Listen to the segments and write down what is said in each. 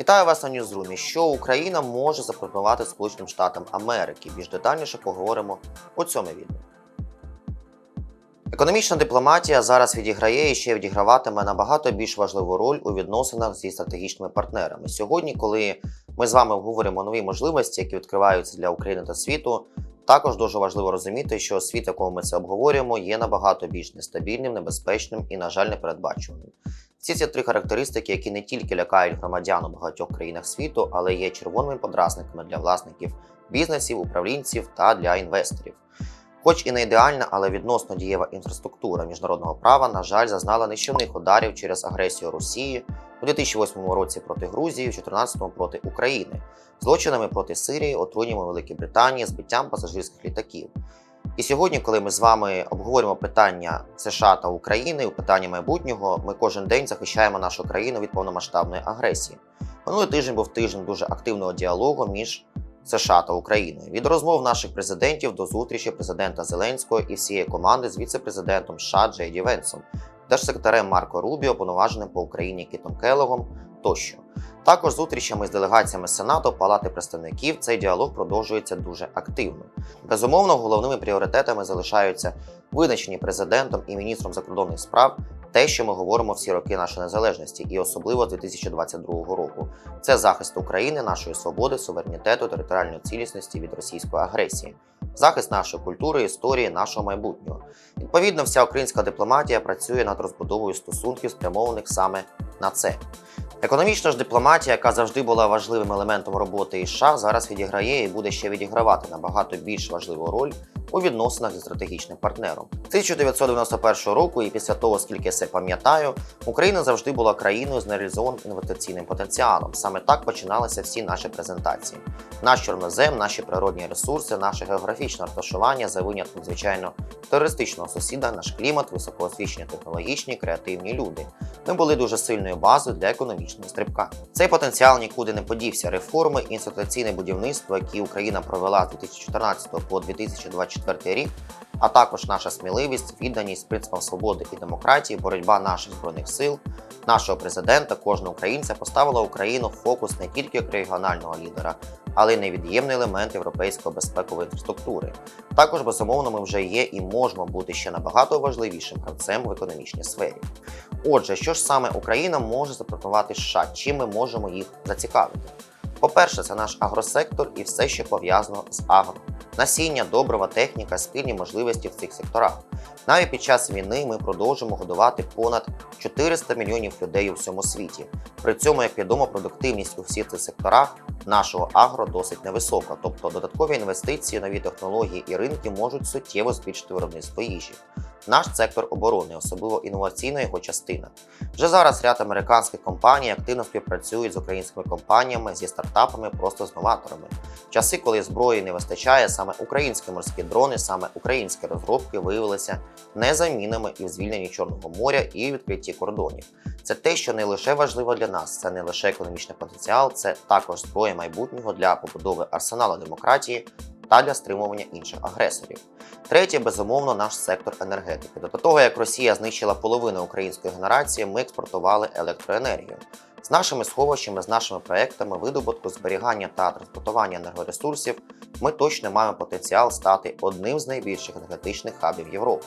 Вітаю вас на Ньюзрумі. Що Україна може запропонувати Сполученим Штатам Америки? Більш детальніше поговоримо у цьому відео. Економічна дипломатія зараз відіграє і ще відіграватиме набагато більш важливу роль у відносинах зі стратегічними партнерами. Сьогодні, коли ми з вами обговоримо нові можливості, які відкриваються для України та світу, також дуже важливо розуміти, що світ, в якому ми це обговорюємо, є набагато більш нестабільним, небезпечним і, на жаль, непередбачуваним. Ці три характеристики, які не тільки лякають громадян у багатьох країнах світу, але є червоними подразниками для власників бізнесів, управлінців та для інвесторів. Хоч і не ідеальна, але відносно дієва інфраструктура міжнародного права, на жаль, зазнала нищівних ударів через агресію Росії у 2008 році проти Грузії, у 2014 проти України, злочинами проти Сирії, отруєннями Великій Британії, збиттям пасажирських літаків. І сьогодні, коли ми з вами обговорюємо питання США та України, питання майбутнього, ми кожен день захищаємо нашу країну від повномасштабної агресії. Минулий тиждень був тиждень дуже активного діалогу між США та Україною. Від розмов наших президентів до зустрічі президента Зеленського і всієї команди з віце-президентом США Джей Венсом, держсекретарем Марко Рубіо, повноваженим по Україні Кітом Келогом тощо. Також зустрічами з делегаціями Сенату, Палати представників цей діалог продовжується дуже активно. Безумовно, головними пріоритетами залишаються визначені президентом і міністром закордонних справ те, що ми говоримо всі роки нашої незалежності, і особливо з 2022 року. Це захист України, нашої свободи, суверенітету, територіальної цілісності від російської агресії, захист нашої культури, історії, нашого майбутнього. Відповідно, вся українська дипломатія працює над розбудовою стосунків, спрямованих саме на це. Економічна ж дипломатія, яка завжди була важливим елементом роботи із США, зараз відіграє і буде ще відігравати набагато більш важливу роль у відносинах зі стратегічним партнером. З 1991 року, і після того, скільки я це пам'ятаю, Україна завжди була країною з нереалізованим інвестиційним потенціалом. Саме так починалися всі наші презентації. Наш чорнозем, наші природні ресурси, наше географічне розташування за винятком, звичайно, терористичного сусіда, наш клімат, високоосвічені технологічні, креативні люди. Ми були дуже сильною базою для економічного стрибка. Цей потенціал нікуди не подівся. Реформи інституційне будівництво, які Україна провела з 2014 по 2024 рік, а також наша сміливість, відданість принципам свободи і демократії, боротьба наших збройних сил, нашого президента, кожного українця поставила Україну в фокус не тільки як регіонального лідера, але й невід'ємний елемент європейської безпекової інфраструктури. Також безумовно ми вже є і можемо бути ще набагато важливішим гравцем в економічній сфері. Отже, що ж саме Україна може запропонувати США, чим ми можемо їх зацікавити? По-перше, це наш агросектор і все, що пов'язано з агро. Насіння, добрива, техніка, спільні можливості в цих секторах. Навіть під час війни ми продовжуємо годувати понад 400 мільйонів людей у всьому світі. При цьому, як відомо, продуктивність у всіх цих секторах нашого агро досить невисока, тобто додаткові інвестиції, нові технології і ринки можуть суттєво збільшити виробництво їжі. Наш сектор оборони, особливо інноваційна його частина. Вже зараз ряд американських компаній активно співпрацюють з українськими компаніями, зі стартапами, просто з новаторами. Часи, коли зброї не вистачає, саме українські морські дрони, саме українські розробки виявилися незамінними і в звільненні Чорного моря, і відкритті кордонів. Це те, що не лише важливо для нас, це не лише економічний потенціал, це також зброя майбутнього для побудови арсеналу демократії та для стримування інших агресорів. Третє, безумовно, наш сектор енергетики. До того, як Росія знищила половину української генерації, ми експортували електроенергію. З нашими сховищами, з нашими проектами видобутку, зберігання та транспортування енергоресурсів ми точно маємо потенціал стати одним з найбільших енергетичних хабів Європи.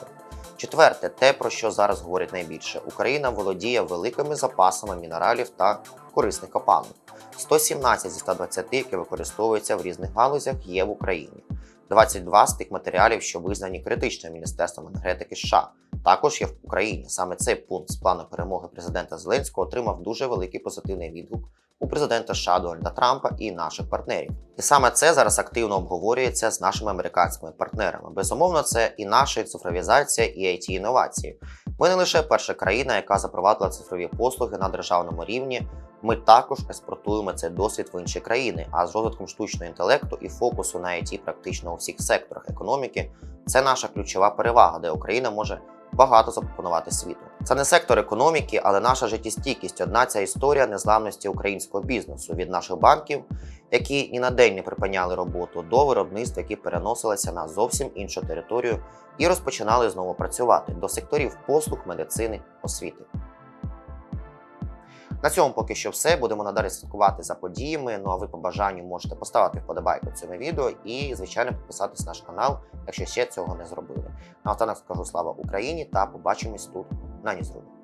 Четверте, те, про що зараз говорять найбільше, Україна володіє великими запасами мінералів та корисних копалин. 117 зі 120, які використовуються в різних галузях, є в Україні. 22 з тих матеріалів, що визнані критичним Міністерством енергетики США, також є в Україні. Саме цей пункт з плану перемоги президента Зеленського отримав дуже великий позитивний відгук у президента США Дональда Трампа і наших партнерів. І саме це зараз активно обговорюється з нашими американськими партнерами. Безумовно, це і наша цифровізація, і it інновації. Ми не лише перша країна, яка запровадила цифрові послуги на державному рівні. Ми також експортуємо цей досвід в інші країни. А з розвитком штучного інтелекту і фокусу на IT практично у всіх секторах економіки це наша ключова перевага, де Україна може багато запропонувати світу. Це не сектор економіки, але наша життєстійкість одна ця історія незламності українського бізнесу від наших банків, які ні на день не припиняли роботу, до виробництв, які переносилися на зовсім іншу територію і розпочинали знову працювати до секторів послуг, медицини, освіти. На цьому поки що все. Будемо надалі слідкувати за подіями. Ну а ви по бажанню можете поставити вподобайку цьому відео і, звичайно, підписатись на наш канал, якщо ще цього не зробили. Наостанок скажу слава Україні та побачимось тут на Ньюзрумі.